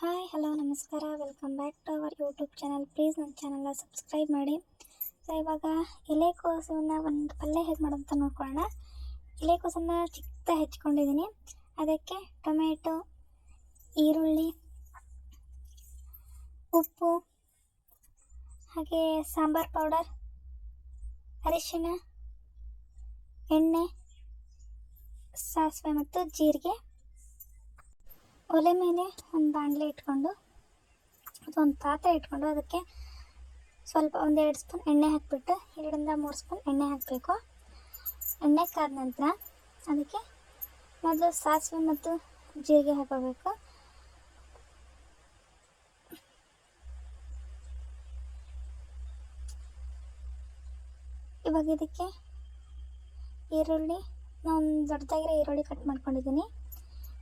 Hi hello ನಮಸ್ಕಾರ. Welcome back to our YouTube channel please ನನ್ನ ಚಾನಲ್ನ ಸಬ್ಸ್ಕ್ರೈಬ್ ಮಾಡಿ. ಸೊ ಇವಾಗ ಎಲೆಕೋಸನ್ನು ಒಂದು ಪಲ್ಯ ಹೇಗೆ ಮಾಡೋದಂತ ನೋಡ್ಕೊಳ್ಳೋಣ. ಎಲೆಕೋಸನ್ನು ಚಿಕ್ಕ ಹೆಚ್ಕೊಂಡಿದ್ದೀನಿ ಅದಕ್ಕೆ ಟೊಮೆಟೊ, ಈರುಳ್ಳಿ, ಉಪ್ಪು, ಹಾಗೆ ಸಾಂಬಾರ್ ಪೌಡರ್ ಅರಿಶಿನ ಎಣ್ಣೆ, ಸಾಸಿವೆ ಮತ್ತು ಜೀರಿಗೆ. ಒಲೆ ಮೇಲೆ ಒಂದು ಬಾಣಲೆ ಇಟ್ಕೊಂಡು, ಅದೊಂದು ಪಾತ್ರೆ ಇಟ್ಕೊಂಡು ಅದಕ್ಕೆ ಸ್ವಲ್ಪ ಒಂದೆರಡು ಸ್ಪೂನ್ ಎಣ್ಣೆ ಹಾಕಿಬಿಟ್ಟು, ಎರಡರಿಂದ ಮೂರು ಸ್ಪೂನ್ ಎಣ್ಣೆ ಹಾಕಬೇಕು. ಎಣ್ಣೆ ಕಾದ ನಂತರ ಅದಕ್ಕೆ ಮೊದಲು ಸಾಸಿವೆ ಮತ್ತು ಜೀರಿಗೆ ಹಾಕೋಬೇಕು. ಇವಾಗ ಇದಕ್ಕೆ ಈರುಳ್ಳಿ, ನಾನು ದೊಡ್ಡದಾಗಿರೋ ಈರುಳ್ಳಿ ಕಟ್ ಮಾಡ್ಕೊಂಡಿದ್ದೀನಿ.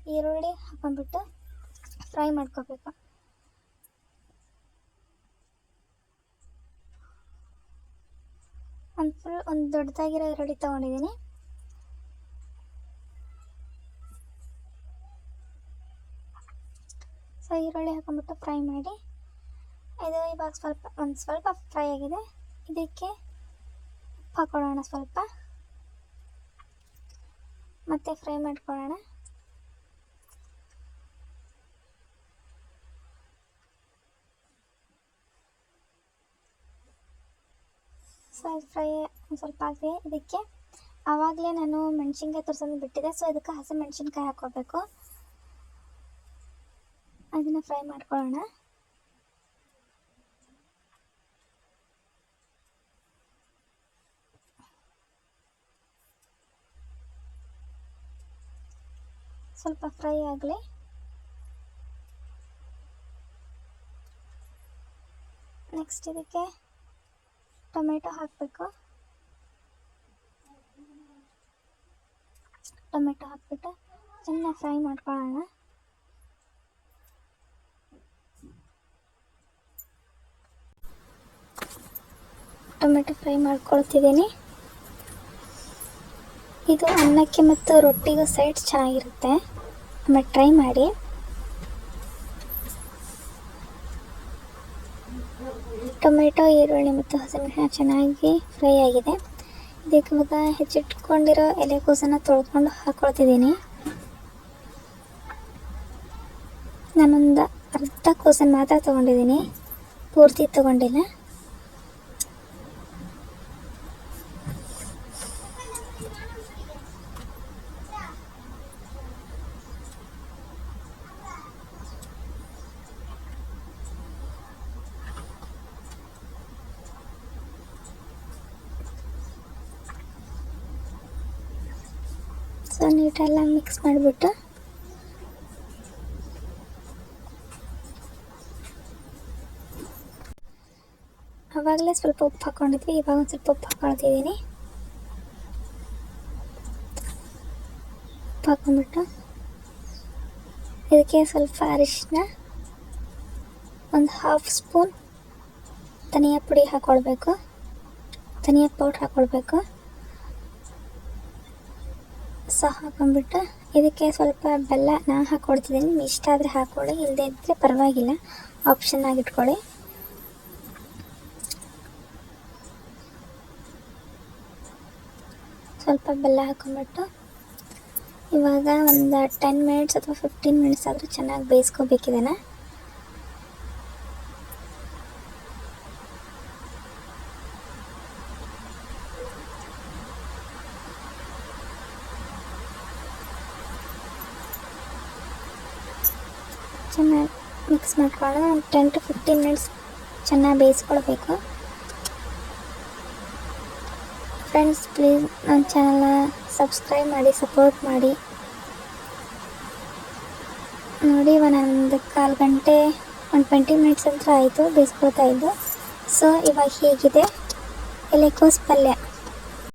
ಈರುಳ್ಳಿ ಹಾಕೊಂಡ್ಬಿಟ್ಟು ಫ್ರೈ ಮಾಡ್ಕೋಬೇಕು. ಒಂದು ಫುಲ್ ಒಂದು ದೊಡ್ಡದಾಗಿರೋ ಈರುಳ್ಳಿ ತೊಗೊಂಡಿದ್ದೀನಿ. ಸೊ ಈರುಳ್ಳಿ ಹಾಕೊಂಡ್ಬಿಟ್ಟು ಫ್ರೈ ಮಾಡಿ. ಇದು ಇವಾಗ ಸ್ವಲ್ಪ, ಒಂದು ಸ್ವಲ್ಪ ಫ್ರೈ ಆಗಿದೆ. ಇದಕ್ಕೆ ಉಪ್ಪು ಹಾಕೊಳ್ಳೋಣ ಸ್ವಲ್ಪ. ಮತ್ತೆ ಫ್ರೈ ಮಾಡ್ಕೊಳ್ಳೋಣ. ಸೊ ಇದು ಫ್ರೈ, ಒಂದು ಸ್ವಲ್ಪ ಆಗಿದೆ ಇದಕ್ಕೆ ಆವಾಗಲೇ ನಾನು ಮೆಣಸಿನ್ಕಾಯಿ ತುರ್ಸೋದು ಬಿಟ್ಟಿದ್ದೆ. ಸೊ ಅದಕ್ಕೆ ಹಸಿ ಮೆಣಸಿನ್ಕಾಯಿ ಹಾಕೋಬೇಕು ಅದನ್ನು ಫ್ರೈ ಮಾಡ್ಕೊಳ್ಳೋಣ. ಸ್ವಲ್ಪ ಫ್ರೈ ಆಗಲಿ. ನೆಕ್ಸ್ಟ್ ಇದಕ್ಕೆ ಟೊಮೆಟೊ ಹಾಕಬೇಕು. ಟೊಮೆಟೊ ಹಾಕ್ಬಿಟ್ಟು ಚೆನ್ನಾಗಿ ಫ್ರೈ ಮಾಡ್ಕೊಳ್ಳೋಣ. ಟೊಮೆಟೊ ಫ್ರೈ ಮಾಡ್ಕೊಳ್ತಿದ್ದೀನಿ. ಇದು ಅನ್ನಕ್ಕೆ ಮತ್ತು ರೊಟ್ಟಿಗೂ ಸೈಡ್ ಚೆನ್ನಾಗಿರುತ್ತೆ. ಆಮೇಲೆ ಟ್ರೈ ಮಾಡಿ. ಟೊಮೆಟೊ, ಈರುಳ್ಳಿ ಮತ್ತು ಹಸಿಮೆಣಸಿನ ಚೆನ್ನಾಗಿ ಫ್ರೈ ಆಗಿದೆ. ಇದಕ್ಕೆ ಇವಾಗ ಹೆಚ್ಚಿಟ್ಕೊಂಡಿರೋ ಎಲೆಕೋಸನ್ನು ತೊಳ್ಕೊಂಡು ಹಾಕ್ಕೊಳ್ತಿದ್ದೀನಿ ನಾನೊಂದು ಅರ್ಧ ಕೋಸನ್ನು ಮಾತ್ರ ತೊಗೊಂಡಿದ್ದೀನಿ. ಪೂರ್ತಿ ತೊಗೊಂಡಿಲ್ಲ. ಸೊ ನೀಟೆಲ್ಲ ಮಿಕ್ಸ್ ಮಾಡಿಬಿಟ್ಟು ಆವಾಗಲೇ ಸ್ವಲ್ಪ ಉಪ್ಪು ಹಾಕ್ಕೊಂಡಿದ್ವಿ ಇವಾಗ ಒಂದು ಸ್ವಲ್ಪ ಉಪ್ಪು ಹಾಕ್ಕೊಳ್ತಿದ್ದೀನಿ ಉಪ್ಪು ಹಾಕೊಂಡ್ಬಿಟ್ಟು ಇದಕ್ಕೆ ಸ್ವಲ್ಪ ಅರಿಶಿನ ಒಂದು ಹಾಫ್ ಸ್ಪೂನ್ ಧನಿಯಾ ಪುಡಿ ಹಾಕ್ಕೊಳ್ಬೇಕು ಧನಿಯಾ ಪೌಡ್ರ್ ಹಾಕ್ಕೊಳ್ಬೇಕು ಸಹ ಹಾಕೊಂಡ್ಬಿಟ್ಟು ಇದಕ್ಕೆ ಸ್ವಲ್ಪ ಬೆಲ್ಲ ನಾ ಹಾಕ್ಕೊಡ್ತಿದ್ದೀನಿ ನಿಮ್ಗೆ ಇಷ್ಟ ಆದರೆ ಹಾಕ್ಕೊಳ್ಳಿ ಇಲ್ಲದೆ ಇದ್ದರೆ ಪರವಾಗಿಲ್ಲ. ಆಪ್ಷನ್ ಆಗಿಟ್ಕೊಳ್ಳಿ. ಸ್ವಲ್ಪ ಬೆಲ್ಲ ಹಾಕೊಂಡ್ಬಿಟ್ಟು ಇವಾಗ ಒಂದು ಟೆನ್ ಮಿನಿಟ್ಸ್ ಅಥವಾ ಫಿಫ್ಟೀನ್ ಮಿನಿಟ್ಸ್ ಆದರೂ ಚೆನ್ನಾಗಿ ಬೇಯಿಸ್ಕೋಬೇಕಿದೆನ? ಚೆನ್ನಾಗಿ ಮಿಕ್ಸ್ ಒಂದು ಟೆನ್ ಟು ಫಿಫ್ಟೀನ್ ಮಿನಿಟ್ಸ್ ಚೆನ್ನಾಗಿ ಬೇಯಿಸ್ಕೊಳ್ಬೇಕು. ಫ್ರೆಂಡ್ಸ್ ಪ್ಲೀಸ್ ನನ್ನ ಚಾನಲ್ನ ಸಬ್ಸ್ಕ್ರೈಬ್ ಮಾಡಿ ಸಪೋರ್ಟ್ ಮಾಡಿ. ನೋಡಿ ಒಂದು ಕಾಲು ಗಂಟೆ, ಒಂದು ಟ್ವೆಂಟಿ ಮಿನಿಟ್ಸ್ ಅಂತ ಆಯಿತು, ಬೇಯಿಸ್ಕೊಳ್ತಾ ಇದ್ದು. ಸೊ ಇವಾಗ ಹೀಗಿದೆ. ಎಲೆಕೋಸ್ ಪಲ್ಯ.